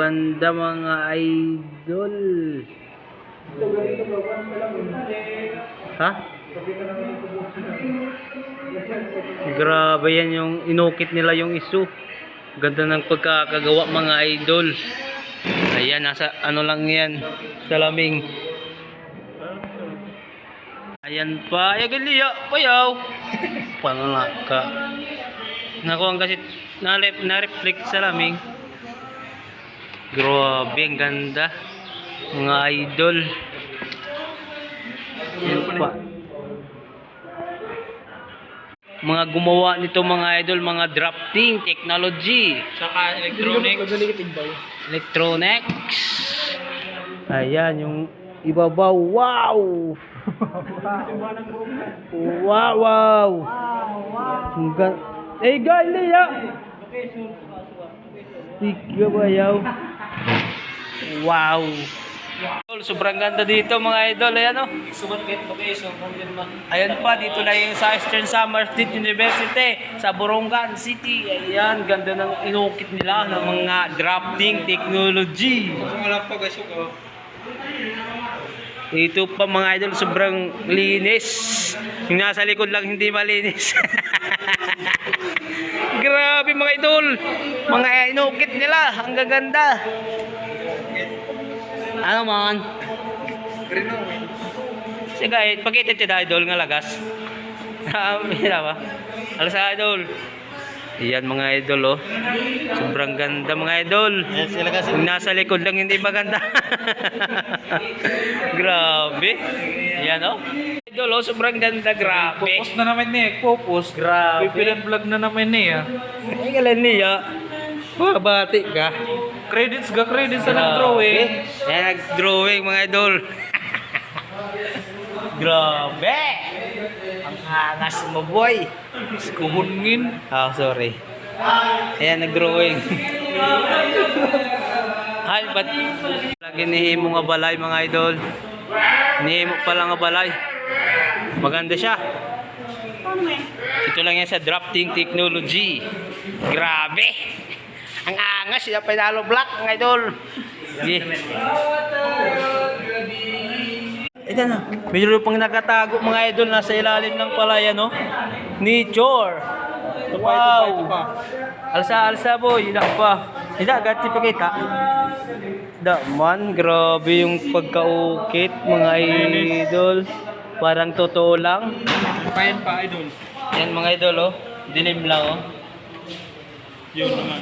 ganda mga idol. Ha? Grabe yan yung inukit nila yung isu. Ganda ng pagkakagawa mga idol. Ayan, nasa ano lang yan. Salaming. Ayan pa. Ay, gali ya. Payaw. Pangalak ka. Nakuha kasi na-ref- na-reflect sa laming. Grabe, ang ganda. Mga idol. Pa. Mga gumawa nito mga idol, mga drafting technology. Saka electronic. Electronics. Ayan, yung ibabaw. Wow! wow, wow! Ang gan- Eh, gali ya! Tiga ba yaw? Wow! Idol, Sobrang ganda dito mga idol. Ayan o. Din man. Ayan pa, dito na yung sa Eastern Summer State University sa Borongan City. Ayan, ganda ng inukit nila ng mga drafting technology. Ito pa mga idol, sobrang linis. Yung nasa likod lang hindi malinis. Grabe mga idol. Mga inukit nila, ang gaganda. Ano man? Sige, eh, pakita siya idol nga lagas. Sabi na ba? Alas idol. Iyan mga idol oh. Sobrang ganda mga idol. Yes, sila kasi. Nasa likod lang hindi maganda. grabe. Yan oh. Idol oh, sobrang ganda, grabe. Focus na naman ni Focus. Grabe. Pipilan vlog na naman niya. Ay, galan niya. Mabati ka. Credits ga credits sa nag-drawing. Yan, nag-drawing mga idol. grabe. Ang angas mo boy. Kuhungin. Ah, sorry. Ayan, nag-drawing. Ay, ba't lagi nihimo nga balay mga idol? Nihimo pala nga balay. Maganda siya. Ito lang yan sa drafting technology. Grabe! Ang angas, siya pinalo black mga idol. Sige. Ito na. Medyo pang nakatago mga idol nasa ilalim ng palaya no. Nature. Wow. Alsa alsa boy, ila pa. Ila gati pakita. Da man, grabe yung pagkaukit mga idol. Parang totoo lang. Kain pa idol. Yan mga idol oh. Dilim lang oh. Yun naman.